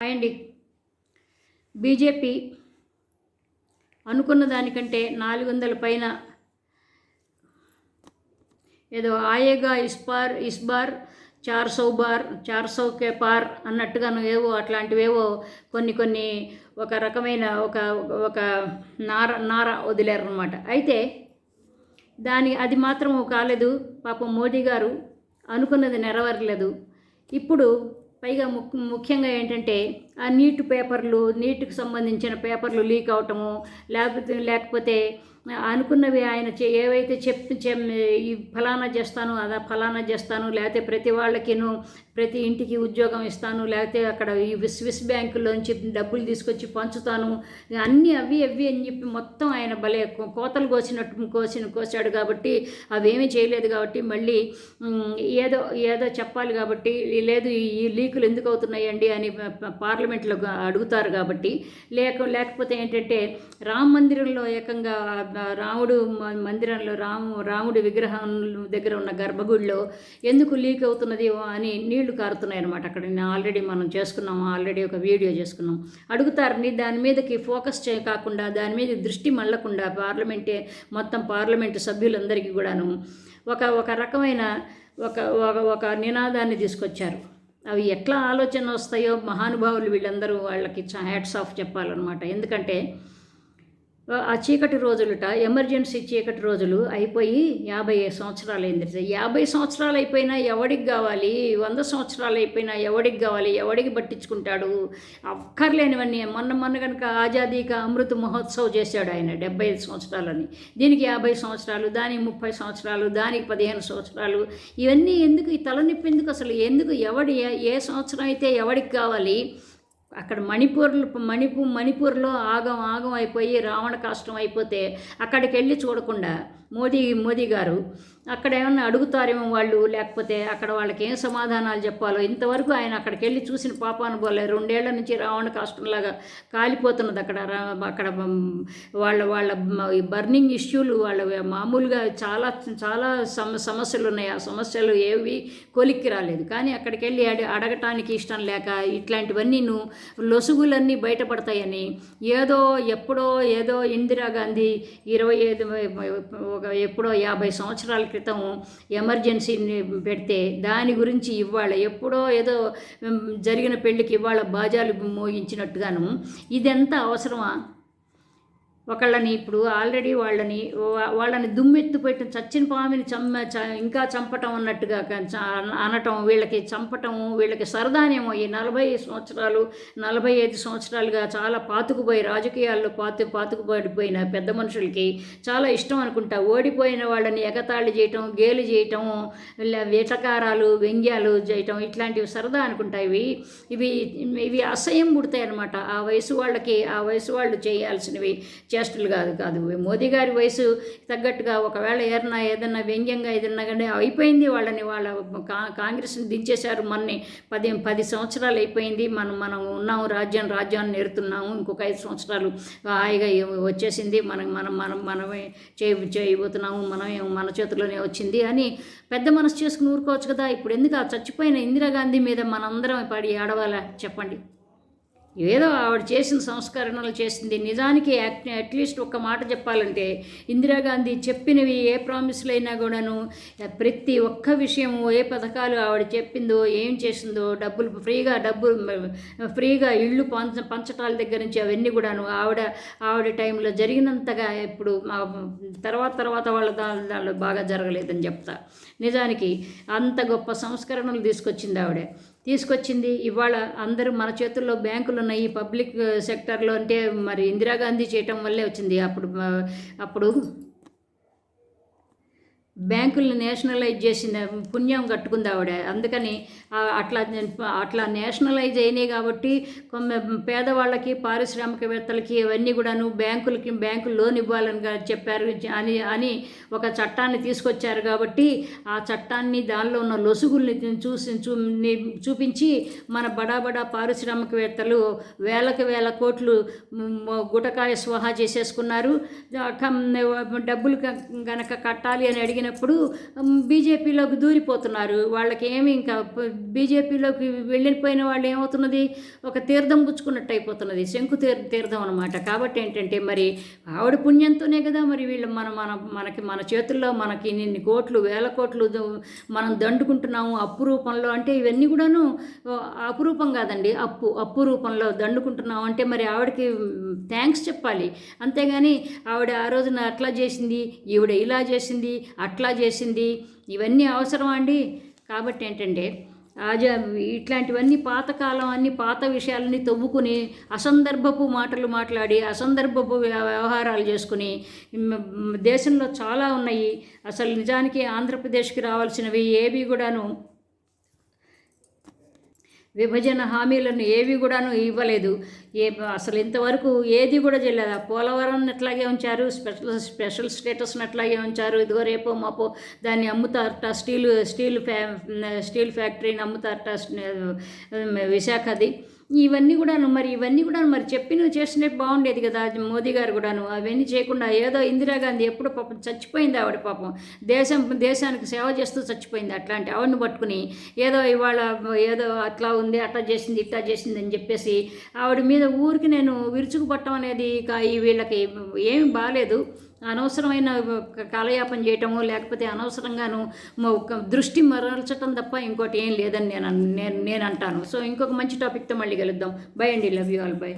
అండి. బీజేపీ అనుకున్న దానికంటే నాలుగు వందల పైన ఏదో ఆయేగా ఇస్పార్ పార్ ఇస్ బార్ చార్ సౌ బార్ చార్ సౌ కే పార్ అన్నట్టుగాను ఏవో అట్లాంటివేవో కొన్ని కొన్ని ఒక రకమైన ఒక ఒక నార నార వదిలేరనమాట అయితే దాని అది మాత్రం కాలేదు. పాపం మోదీ గారు అనుకున్నది నెరవేరలేదు. ఇప్పుడు పైగా ము ముఖ్యంగా ఏంటంటే ఆ నీట్ పేపర్లు నీట్కి సంబంధించిన పేపర్లు లీక్ అవటము లేకపోతే లేకపోతే అనుకున్నవి ఆయన చె ఏవైతే చెప్ ఈ ఫలానా చేస్తాను అదా ఫలానా చేస్తాను లేకపోతే ప్రతి వాళ్ళకిను ప్రతి ఇంటికి ఉద్యోగం ఇస్తాను లేకపోతే అక్కడ ఈ స్విస్ బ్యాంకులోంచి డబ్బులు తీసుకొచ్చి పంచుతాను అన్నీ అవి అవి అని చెప్పి మొత్తం ఆయన భలే కోతలు కోసినట్టు కోసిన కోసాడు కాబట్టి అవేమీ చేయలేదు కాబట్టి మళ్ళీ ఏదో ఏదో చెప్పాలి కాబట్టి లేదు ఈ లీకులు ఎందుకు అవుతున్నాయండి అని పార్లమెంట్లో అడుగుతారు కాబట్టి లేక లేకపోతే ఏంటంటే రామ మందిరంలో ఏకంగా రాముడు మందిరంలో రాము రాముడి విగ్రహం దగ్గర ఉన్న గర్భగుడిలో ఎందుకు లీక్ అవుతున్నది అని నీళ్ళు కారుతున్నాయి అనమాట అక్కడ ఆల్రెడీ మనం చేసుకున్నాం ఆల్రెడీ ఒక వీడియో చేసుకున్నాం. అడుగుతారని దాని మీదకి ఫోకస్ చే కాకుండా దాని మీద దృష్టి మళ్ళకుండా పార్లమెంటే మొత్తం పార్లమెంటు సభ్యులందరికీ కూడాను ఒక ఒక రకమైన ఒక ఒక ఒక నినాదాన్ని తీసుకొచ్చారు. అవి ఎట్లా ఆలోచన వస్తాయో మహానుభావులు వీళ్ళందరూ వాళ్ళకి హ్యాట్స్ ఆఫ్ చెప్పాలన్నమాట. ఎందుకంటే ఆ చీకటి రోజులుట ఎమర్జెన్సీ చీకటి రోజులు అయిపోయి యాభై సంవత్సరాలు అయింది యాభై సంవత్సరాలు అయిపోయినా ఎవడికి కావాలి? వంద సంవత్సరాలు అయిపోయినా ఎవడికి కావాలి? ఎవడికి పట్టించుకుంటాడు? అక్కర్లేనివన్నీ. మొన్న మొన్న కనుక ఆజాదీక అమృత మహోత్సవ్ చేశాడు ఆయన డెబ్బై ఐదు సంవత్సరాలని. దీనికి యాభై సంవత్సరాలు దానికి ముప్పై సంవత్సరాలు దానికి పదిహేను సంవత్సరాలు. ఇవన్నీ ఎందుకు? ఈ తలనొప్పి ఎందుకు అసలు? ఎందుకు? ఎవడి ఏ- ఏ సంవత్సరం అయితే ఎవడికి కావాలి? అక్కడ మణిపూర్ మణిపూర్ మణిపూర్లో ఆగం ఆగం అయిపోయి రావణ కాష్టం అయిపోతే అక్కడికి వెళ్ళి చూడకుండా మోదీ మోదీ గారు. అక్కడ ఏమన్నా అడుగుతారేమో వాళ్ళు లేకపోతే అక్కడ వాళ్ళకి ఏం సమాధానాలు చెప్పాలో. ఇంతవరకు ఆయన అక్కడికి వెళ్ళి చూసిన పాపాను రెండేళ్ళ నుంచి రావణ కష్టంలాగా కాలిపోతున్నది అక్కడ. అక్కడ వాళ్ళ వాళ్ళ బర్నింగ్ ఇష్యూలు వాళ్ళ మామూలుగా చాలా చాలా సమ సమస్యలు ఉన్నాయి. ఆ సమస్యలు ఏవి కొలిక్కి రాలేదు. కానీ అక్కడికి వెళ్ళి అడి అడగటానికి ఇష్టం లేక ఇట్లాంటివన్నీ నువ్వు లొసుగులన్నీ బయటపడతాయని ఏదో ఎప్పుడో ఏదో ఇందిరాగాంధీ ఇరవై ఐదు ఒక ఎప్పుడో యాభై సంవత్సరాల క్రితం ఎమర్జెన్సీని పెడితే దాని గురించి ఇవాళ ఎప్పుడో ఏదో జరిగిన పెళ్ళికి ఇవాళ బాజాలు మోగించినట్టుగాను ఇదెంత అవసరమా? ఒకళ్ళని ఇప్పుడు ఆల్రెడీ వాళ్ళని వాళ్ళని దుమ్మెత్తు పెట్టడం చచ్చిన పామిని చమ్మ చ ఇంకా చంపటం అన్నట్టుగా అనటం వీళ్ళకి చంపటం వీళ్ళకి సరదానేమో ఈ నలభై సంవత్సరాలు నలభై ఐదు సంవత్సరాలుగా చాలా పాతుకుపోయి రాజకీయాల్లో పాతు పాతుకుపడిపోయిన పెద్ద మనుషులకి చాలా ఇష్టం అనుకుంటా. ఓడిపోయిన వాళ్ళని ఎగతాళి చేయటం గేలు చేయటం వేటకారాలు వ్యంగ్యాలు చేయటం ఇట్లాంటివి సరదా అనుకుంటా. ఇవి ఇవి ఇవి అసహ్యం పుడతాయి అనమాట ఆ వయసు వాళ్ళకి ఆ వయసు వాళ్ళు చేయాల్సినవి. చేష్టలు కాదు కాదు. మోదీ గారి వయసు తగ్గట్టుగా ఒకవేళ ఏదన్నా ఏదన్నా వ్యంగ్యంగా ఏదన్నా కానీ అయిపోయింది వాళ్ళని వాళ్ళ కా కాంగ్రెస్ని దించేశారు మొన్నే. పది పది సంవత్సరాలు అయిపోయింది. మనం మనం ఉన్నాము రాజ్యం రాజ్యాన్ని నేరుతున్నాము. ఇంకొక ఐదు సంవత్సరాలు హాయిగా వచ్చేసింది. మనం మనం మనం మనమే చేయ చేయబోతున్నాము. మనమే మన చేతిలోనే వచ్చింది అని పెద్ద మనసు చేసుకుని ఊరుకోవచ్చు కదా. ఇప్పుడు ఎందుకు ఆ చచ్చిపోయిన ఇందిరాగాంధీ మీద మనందరం పడి ఆడవాలా చెప్పండి. ఏదో ఆవిడ చేసిన సంస్కరణలు చేసింది. నిజానికి అట్లీస్ట్ ఒక్క మాట చెప్పాలంటే ఇందిరాగాంధీ చెప్పినవి ఏ ప్రామిస్లు అయినా కూడాను ప్రతి ఒక్క విషయము ఏ పథకాలు ఆవిడ చెప్పిందో ఏం చేసిందో డబ్బులు ఫ్రీగా డబ్బులు ఫ్రీగా ఇళ్ళు పంచ పంచటాల దగ్గర నుంచి అవన్నీ కూడాను ఆవిడ ఆవిడ టైంలో జరిగినంతగా ఇప్పుడు మా తర్వాత తర్వాత వాళ్ళ దానిలో బాగా జరగలేదని చెప్తా. నిజానికి అంత గొప్ప సంస్కరణలు తీసుకొచ్చింది ఆవిడ. తీసుకొచ్చింది. ఇవాళ అందరూ మన చేతుల్లో బ్యాంకులు ఉన్నాయి పబ్లిక్ సెక్టర్లో అంటే మరి ఇందిరాగాంధీ చేయటం వల్లే వచ్చింది. అప్పుడు అప్పుడు బ్యాంకుల్ని నేషనలైజ్ చేసిన పుణ్యం కట్టుకుంది ఆవిడ. అందుకని అట్లా అట్లా నేషనలైజ్ అయినాయి కాబట్టి కొమ్మ పేదవాళ్ళకి పారిశ్రామికవేత్తలకి ఇవన్నీ కూడాను బ్యాంకులకి బ్యాంకు లోన్ ఇవ్వాలని చెప్పారు అని అని ఒక చట్టాన్ని తీసుకొచ్చారు కాబట్టి ఆ చట్టాన్ని దానిలో ఉన్న లొసుగుల్ని చూసి చూ చూపించి మన బడా బడా పారిశ్రామికవేత్తలు వేలకు వేల కోట్లు గుటకాయ స్వహా చేసేసుకున్నారు. డబ్బులు కనుక గనక కట్టాలి అని అడిగిన అయినప్పుడు బీజేపీలోకి దూరిపోతున్నారు. వాళ్ళకి ఏమి ఇంకా బీజేపీలోకి వెళ్ళిపోయిన వాళ్ళు ఏమవుతున్నది? ఒక తీర్థం పుచ్చుకున్నట్టు అయిపోతున్నది. శంకు తీర్ తీర్థం అనమాట కాబట్టి ఏంటంటే మరి ఆవిడ పుణ్యంతోనే కదా మరి వీళ్ళు మన మన మనకి మన చేతుల్లో మనకి ఇన్ని కోట్లు వేల కోట్లు మనం దండుకుంటున్నాము అప్పు రూపంలో. అంటే ఇవన్నీ కూడాను అపురూపం కాదండి. అప్పు అప్పు రూపంలో దండుకుంటున్నాం అంటే మరి ఆవిడకి థ్యాంక్స్ చెప్పాలి. అంతేగాని ఆవిడ ఆ రోజున అట్లా చేసింది ఈవిడ ఇలా చేసింది అట్లా అట్లా చేసింది. ఇవన్నీ అవసరం అండి? కాబట్టి ఏంటంటే ఆజా ఇట్లాంటివన్నీ పాతకాలం అన్ని పాత విషయాలని తవ్వుకుని అసందర్భపు మాటలు మాట్లాడి అసందర్భపు వ్య- వ్యవహారాలు చేసుకుని దేశంలో చాలా ఉన్నాయి. అసలు నిజానికి ఆంధ్రప్రదేశ్కి రావాల్సినవి ఏవి కూడాను విభజన హామీలను ఏవి కూడాను ఇవ్వలేదు. ఏ అసలు ఇంతవరకు ఏది కూడా చేయలేదు. ఆ పోలవరం అట్లాగే ఉంచారు? స్పెషల్ స్పెషల్ స్టేటస్ని అట్లాగే ఉంచారు? ఇదిగో రేపో మాపో దాన్ని అమ్ముతారట. స్టీల్ స్టీల్ ఫ్యా స్టీల్ ఫ్యాక్టరీని అమ్ముతారట విశాఖది. ఇవన్నీ కూడాను మరి ఇవన్నీ కూడా మరి చెప్పిన చేసినట్టు బాగుండేది కదా మోదీ గారు కూడాను. అవన్నీ చేయకుండా ఏదో ఇందిరాగాంధీ ఎప్పుడు పాపం చచ్చిపోయింది ఆవిడ పాపం. దేశం దేశానికి సేవ చేస్తూ చచ్చిపోయింది అట్లాంటి ఆవిడని పట్టుకుని ఏదో ఇవాళ ఏదో అట్లా ఉంది అట్లా చేసింది ఇట్లా చేసింది అని చెప్పేసి ఆవిడ మీద ఊరికి నేను విరుచుకుపట్టం అనేది ఇక ఈ వీళ్ళకి ఏమి బాగాలేదు అనవసరమైన కాలయాపన చేయటము లేకపోతే అనవసరంగాను ఒక దృష్టి మరల్చటం తప్ప ఇంకోటి ఏం లేదని నేను నేను నేను అంటాను. సో ఇంకొక మంచి టాపిక్తో మళ్ళీ కలుద్దాం. బై అండి. Love you all by